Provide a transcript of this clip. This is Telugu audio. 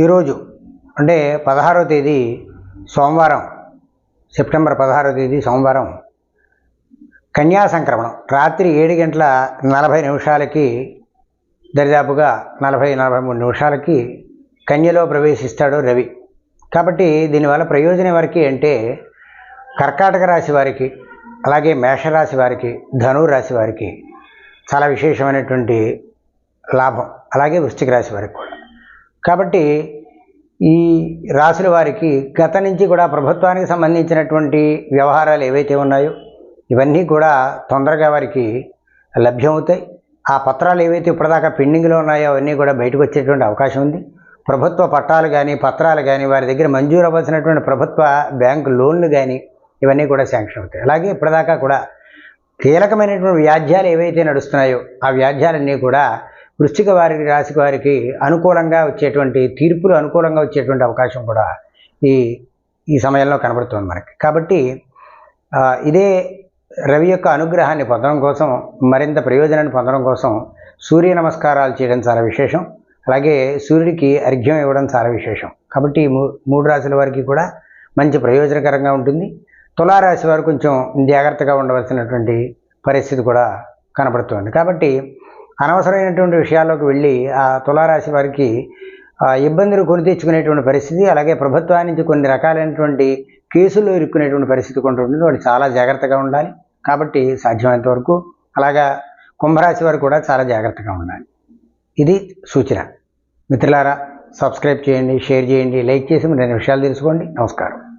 ఈరోజు అంటే పదహారో తేదీ సోమవారం సెప్టెంబర్ పదహారో తేదీ సోమవారం కన్యా సంక్రమణం. రాత్రి ఏడు గంటల నలభై నిమిషాలకి దరిదాపుగా నలభై నలభై మూడు నిమిషాలకి కన్యలో ప్రవేశిస్తాడు రవి. కాబట్టి దీనివల్ల ప్రయోజనం ఎవరికి అంటే కర్కాటక రాశి వారికి అలాగే మేషరాశి వారికి ధనువు రాశి వారికి చాలా విశేషమైనటువంటి లాభం. అలాగే వృశ్చిక రాశి వారికి కూడా. కాబట్టి ఈ రాశుల వారికి గత నుంచి కూడా ప్రభుత్వానికి సంబంధించినటువంటి వ్యవహారాలు ఏవైతే ఉన్నాయో ఇవన్నీ కూడా తొందరగా వారికి లభ్యమవుతాయి. ఆ పత్రాలు ఏవైతే ఇప్పటిదాకా పెండింగ్లో ఉన్నాయో అవన్నీ కూడా బయటకు వచ్చేటువంటి అవకాశం ఉంది. ప్రభుత్వ పట్టాలు కానీ పత్రాలు కానీ వారి దగ్గర మంజూరు అవ్వాల్సినటువంటి ప్రభుత్వ బ్యాంకు లోన్లు కానీ ఇవన్నీ కూడా శాంక్షన్ అవుతాయి. అలాగే ఇప్పటిదాకా కూడా కీలకమైనటువంటి వ్యాధ్యాలు ఏవైతే నడుస్తున్నాయో ఆ వ్యాధ్యాలన్నీ కూడా వృశ్చిక వారికి రాశి వారికి అనుకూలంగా వచ్చేటువంటి తీర్పులు అనుకూలంగా వచ్చేటువంటి అవకాశం కూడా ఈ ఈ సమయంలో కనబడుతుంది మనకి. కాబట్టి ఇదే రవి యొక్క అనుగ్రహాన్ని పొందడం కోసం మరింత ప్రయోజనాన్ని పొందడం కోసం సూర్య నమస్కారాలు చేయడం చాలా విశేషం. అలాగే సూర్యుడికి అర్ఘ్యం ఇవ్వడం చాలా విశేషం. కాబట్టి మూ- మూడు రాశుల వారికి కూడా మంచి ప్రయోజనకరంగా ఉంటుంది. తులారాశి వారు కొంచెం జాగ్రత్తగా ఉండవలసినటువంటి పరిస్థితి కూడా కనబడుతుంది. కాబట్టి అనవసరమైనటువంటి విషయాల్లోకి వెళ్ళి ఆ తులారాశి వారికి ఆ, ఇబ్బందులు కొని తెచ్చుకునేటువంటి పరిస్థితి అలాగే ప్రభుత్వానికి నుంచి కొన్ని రకాలైనటువంటి కేసుల్లో ఇరుక్కునేటువంటి పరిస్థితి కొంత ఉంటుంది. వాళ్ళు చాలా జాగ్రత్తగా ఉండాలి. కాబట్టి సాధ్యమైనంత వరకు అలాగా కుంభరాశి వారు కూడా చాలా జాగ్రత్తగా ఉండాలి. ఇది సూచన. మిత్రులారా సబ్స్క్రైబ్ చేయండి షేర్ చేయండి లైక్ చేసి మరిన్ని విషయాలు తెలుసుకోండి. నమస్కారం.